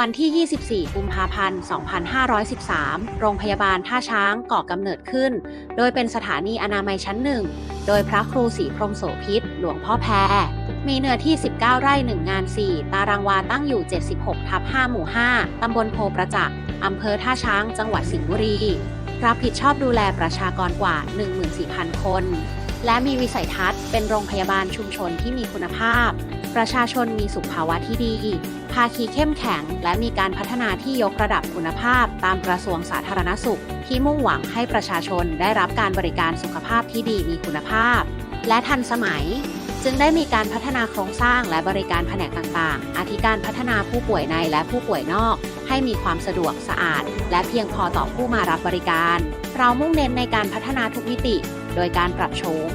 วันที่ 24 กุมภาพันธ์ 2513 โรงพยาบาลท่าช้างก่อกำเนิดขึ้น โดยเป็นสถานีอนามัยชั้นหนึ่ง โดยพระครูศรีพรมโสพิษ หลวงพ่อแพร มีเนื้อที่ 19 ไร่ 1 งาน 4 ตารางวาตั้งอยู่ 76 ทับ 5 หมู่ 5 ตำบลโพประจักษ์อำเภอท่าช้าง จังหวัดสิงห์บุรี รับผิดชอบดูแลประชากรกว่า 14,000 คน และมีวิสัยทัศน์เป็นโรงพยาบาลชุมชนที่มีคุณภาพ ประชาชนมีสุขภาวะที่ดี ภาคีเข้มแข็ง และมีการพัฒนาที่ยกระดับคุณภาพ ตามกระทรวงสาธารณสุข ที่มุ่งหวังให้ประชาชนได้รับการบริการสุขภาพที่ดีมีคุณภาพ และทันสมัย จึงได้มีการพัฒนาโครงสร้างและบริการแผนกต่างๆ อาทิการพัฒนาผู้ป่วยในและผู้ป่วยนอก ให้มีความสะดวกสะอาด และเพียงพอต่อผู้มารับบริการ เรามุ่งเน้นในการพัฒนาทุกมิติ โดยการปรับโฉม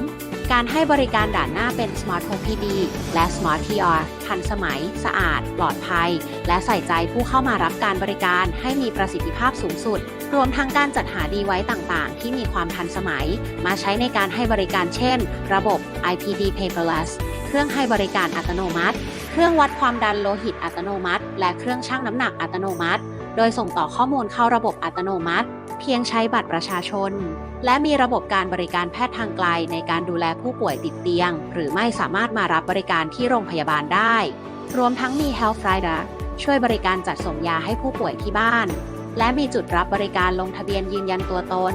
การให้บริการด่านหน้าเป็น Smart Home PD และ Smart PR ทันสมัย สะอาด ปลอดภัย และใส่ใจผู้เข้ามารับการบริการให้มีประสิทธิภาพสูงสุด รวมทั้งการจัดหาดีไว้ต่างๆ ที่มีความทันสมัย มาใช้ในการให้บริการเช่น ระบบ IPD paperless เครื่องให้บริการอัตโนมัติ เครื่องวัดความดันโลหิตอัตโนมัติ และเครื่องชั่งน้ำหนักอัตโนมัติ โดยส่งต่อข้อมูลเข้าระบบอัตโนมัติ เพียงใช้บัตรประชาชน และมีระบบการบริการแพทย์ทางไกลในการดูแลผู้ป่วยติดเตียง หรือไม่สามารถมารับบริการที่โรงพยาบาลได้ รวมทั้งมี Health Rider ช่วยบริการจัดส่งยาให้ผู้ป่วยที่บ้าน และมีจุดรับบริการลงทะเบียนยืนยันตัวตน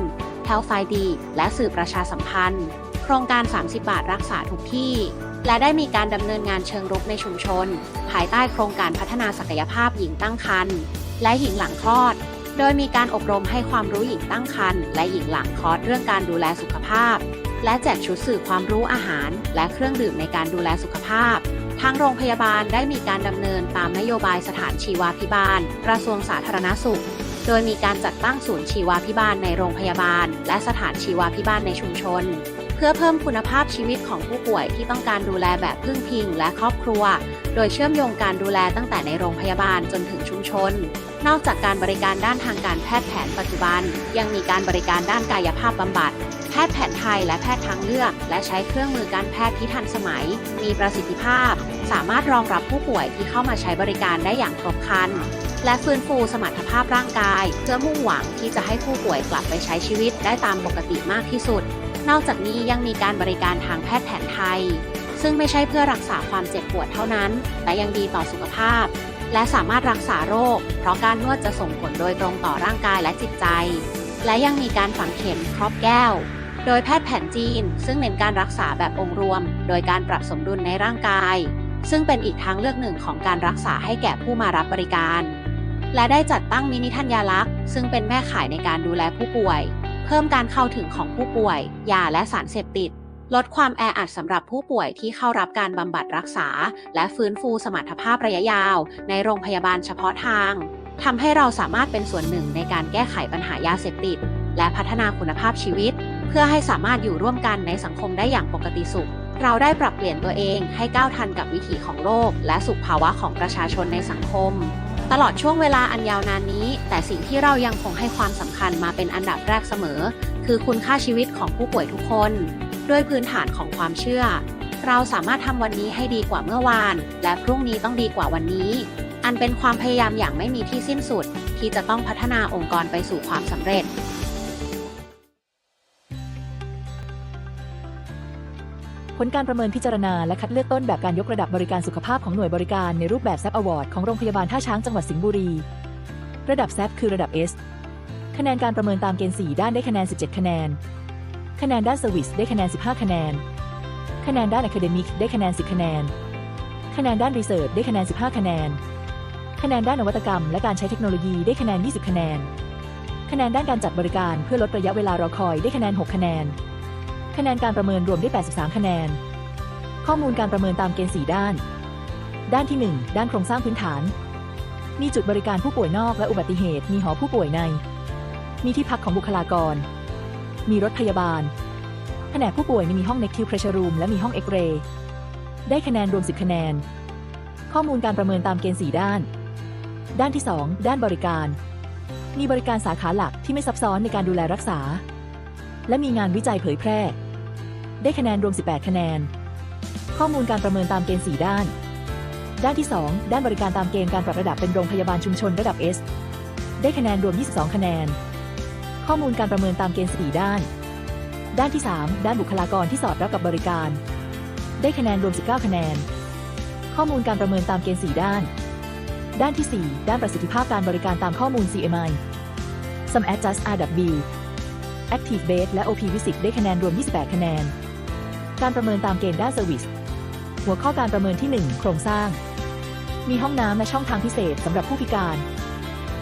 Health ID และสื่อประชาสัมพันธ์ โครงการ 30 บาทรักษาทุกที่ และได้มีการดำเนินงานเชิงรุกในชุมชน ภายใต้โครงการพัฒนาศักยภาพหญิงตั้งครรภ์และหญิงหลังคลอด โดยมีการอบรมให้ความรู้หญิงตั้งครรภ์และหญิงหลังคลอดเรื่องการดูแลสุขภาพ และแจกชุดสื่อความรู้อาหาร และเครื่องดื่มในการดูแลสุขภาพทางโรงพยาบาลได้มีการดำเนินตามนโยบายสถานชีวาพิบาล กระทรวงสาธารณสุข โดยมีการจัดตั้งศูนย์ชีวาพิบาลในโรงพยาบาล และสถานชีวาพิบาลในชุมชน เพื่อเพิ่มคุณภาพชีวิตของผู้ป่วยที่ต้องการดูแลแบบพึ่งพิงและครอบครัว โดยเชื่อมโยงการดูแลตั้งแต่ในโรงพยาบาลจนถึงชุมชน นอกจากการบริการด้านทางการแพทย์แผนปัจจุบัน ยังมีการบริการด้านกายภาพบำบัด แพทย์แผนไทยและแพทย์ทางเลือก และใช้เครื่องมือการแพทย์ที่ทันสมัย มีประสิทธิภาพ สามารถรองรับผู้ป่วยที่เข้ามาใช้บริการได้อย่างครบครัน และฟื้นฟูสมรรถภาพร่างกาย เพื่อมุ่งหวังที่จะให้ผู้ป่วยกลับไปใช้ชีวิตได้ตามปกติมากที่สุด นอกจากนี้ยังมีการบริการทางแพทย์แผนไทย ซึ่งไม่ใช่เพื่อรักษาความเจ็บปวดเท่านั้น แต่ยังดีต่อสุขภาพ และสามารถรักษาโรค เพราะการนวดจะส่งผลโดยตรงต่อร่างกายและจิตใจ และยังมีการฝังเข็มครอบแก้ว โดยแพทย์แผนจีน ซึ่งเน้นการรักษาแบบองค์รวม โดยการปรับสมดุลในร่างกาย ซึ่งเป็นอีกทางเลือกหนึ่งของการรักษาให้แก่ผู้มารับบริการ และได้จัดตั้งมินิทัญญาลักษ์ซึ่งเป็นแม่ข่ายในการดูแลผู้ป่วย เพิ่มการเข้าถึงของผู้ป่วย ยาและสารเสพติด ลดความแออัดสำหรับผู้ป่วยที่เข้ารับการบำบัดรักษา และฟื้นฟูสมรรถภาพระยะยาว ในโรงพยาบาลเฉพาะทางทำให้เราสามารถเป็นส่วนหนึ่งในการแก้ไขปัญหายาเสพติด และพัฒนาคุณภาพชีวิต เพื่อให้สามารถอยู่ร่วมกันในสังคมได้อย่างปกติสุข เราได้ปรับเปลี่ยนตัวเองให้ก้าวทันกับวิถีของโลก และสุขภาวะของประชาชนในสังคม ตลอดช่วงเวลาอันยาวนานนี้ แต่สิ่งที่เรายังคงให้ความสำคัญมาเป็นอันดับแรกเสมอ คือคุณค่าชีวิตของผู้ป่วยทุกคน ด้วยพื้นฐานของความเชื่อ เราสามารถทำวันนี้ให้ดีกว่าเมื่อวาน และพรุ่งนี้ต้องดีกว่าวันนี้ อันเป็นความพยายามอย่างไม่มีที่สิ้นสุด ที่จะต้องพัฒนาองค์กรไปสู่ความสำเร็จผลการประเมินพิจารณาและคัดเลือกต้นแบบการยกระดับบริการสุขภาพของหน่วยบริการในรูปแบบแซ p อวอร์ดของโรงพยาบาลท่าช้างจังหวัดสิงห์บุรี ระดับแซ p คือระดับ S คะแนนการประเมินตามเกณฑ์ 4 ด้านได้คะแนน 17 คะแนน คะแนนด้านเซอร์วิสได้คะแนน 15 คะแนน คะแนนด้านอะคาเดมิกได้คะแนน 10 คะแนน คะแนนด้านรีเสิร์ชได้คะแนน 15 คะแนน คะแนนด้านนวัตกรรม และการใช้เทคโนโลยีได้คะแนน 20 คะแนน คะแนนด้านการจัดบริการเพื่อลดระยะเวลารอคอยได้คะแนน 6 คะแนน คะแนนการประเมินรวมได้ 83 คะแนน ข้อมูลการประเมินตามเกณฑ์4ด้าน ด้านที่ 1 ด้านโครงสร้างพื้นฐาน มีจุดบริการผู้ป่วยนอกและอุบัติเหตุ มีหอผู้ป่วยใน มีที่พักของบุคลากรมีรถพยาบาล แผนกผู้ป่วยมีห้อง NECTIVE Pressure Room และมีห้องเอ็กเรย์ได้คะแนนรวม 10 คะแนน ข้อมูลการประเมินตามเกณฑ์ 4 ด้าน ด้านที่ 2 ด้านบริการ มีบริการสาขาหลักที่ไม่ซับซ้อนในการดูแลรักษา และมีงานวิจัยเผยแพร่ ได้คะแนนรวม 18 คะแนน ข้อมูลการประเมินตามเกณฑ์ 4 ด้าน ด้านที่ 2 ด้านบริการตามเกณฑ์การปรับระดับเป็นโรงพยาบาลชุมชนระดับ S ได้คะแนนรวม 22 คะแนน ข้อมูลการประเมินตามเกณฑ์ 4 ด้าน ด้านที่ 3 ด้านบุคลากรที่สอดรับกับบริการ ได้คะแนนรวม 19 คะแนน ข้อมูลการประเมินตามเกณฑ์ 4 ด้าน ด้านที่ 4 ด้านประสิทธิภาพการบริการตามข้อมูล CMI Some Adjust RW Active Base และ OP Visit ได้คะแนนรวม 28 คะแนน การประเมินตามเกณฑ์ด้าน Service หัวข้อการประเมินที่ 1 โครงสร้าง มีห้องน้ำและช่องทางพิเศษสำหรับผู้พิการ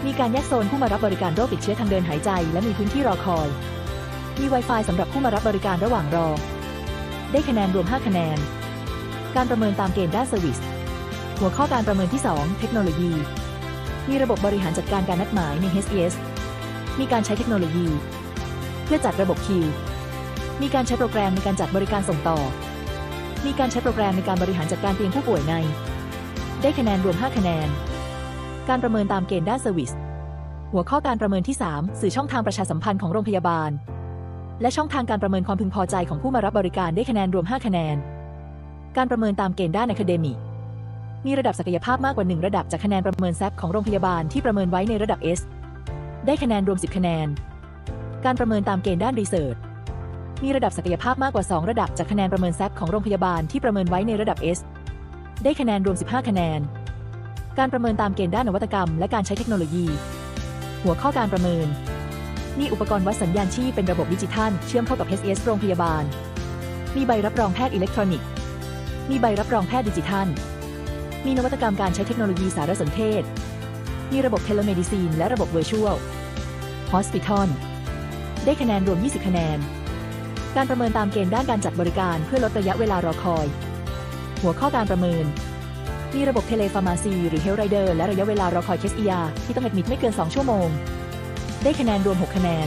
มีการแยกโซนผู้มารับบริการโรคติดเชื้อทางเดินหายใจ และมีพื้นที่รอคอย มี Wi-Fi สำหรับผู้มารับบริการระหว่างรอ ได้คะแนนรวม 5 คะแนน การประเมินตามเกณฑ์ด้าน Service หัวข้อการประเมินที่ 2 เทคโนโลยี มีระบบบริหารจัดการการนัดหมายใน HES มีการใช้เทคโนโลยี เพื่อจัดระบบคิว มีการใช้โปรแกรมในการจัดบริการส่งต่อ มีการใช้โปรแกรมในการบริหารจัดการเตียงผู้ป่วยใน ได้คะแนนรวม 5 คะแนน การประเมินตามเกณฑ์ด้านเซอร์วิส หัวข้อการประเมินที่ 3 สื่อช่องทางประชาสัมพันธ์ของโรงพยาบาล และช่องทางการประเมินความพึงพอใจของผู้มารับบริการได้คะแนนรวม 5 คะแนน การประเมินตามเกณฑ์ด้านอะคาเดมิมีระดับศักยภาพมากกว่า 1 ระดับจากคะแนนประเมินแซปของโรงพยาบาลที่ประเมินไว้ในระดับ S ได้คะแนนรวม 10 คะแนน การประเมินตามเกณฑ์ด้านรีเสิร์ชมีระดับศักยภาพมากกว่า 2 ระดับจากคะแนนประเมินแซปของโรงพยาบาลที่ประเมินไว้ในระดับ S ได้คะแนนรวม 15 คะแนน การประเมินตามเกณฑ์ด้านนวัตกรรม และการใช้เทคโนโลยี หัวข้อการประเมิน มีอุปกรณ์วัดสัญญาณชีพเป็นระบบดิจิทัล เชื่อมเข้ากับ HES โรงพยาบาล มีใบรับรองแพทย์อิเล็กทรอนิกส์ มีใบรับรองแพทย์ดิจิทัล มีนวัตกรรมการใช้เทคโนโลยีสารสนเทศ มีระบบเทเลเมดิซีนและระบบ Virtual Hospital ได้คะแนนรวม 20 คะแนน การประเมินตามเกณฑ์ด้านการจัดบริการเพื่อลดระยะเวลารอคอย หัวข้อการประเมิน มีระบบเทเลฟาร์มาซีหรือเฮลไรเดอร์และระยะเวลารอคอยเคสเอียที่ต้องแอดมิดไม่เกิน 2 ชั่วโมง ได้คะแนนรวม 6 คะแนน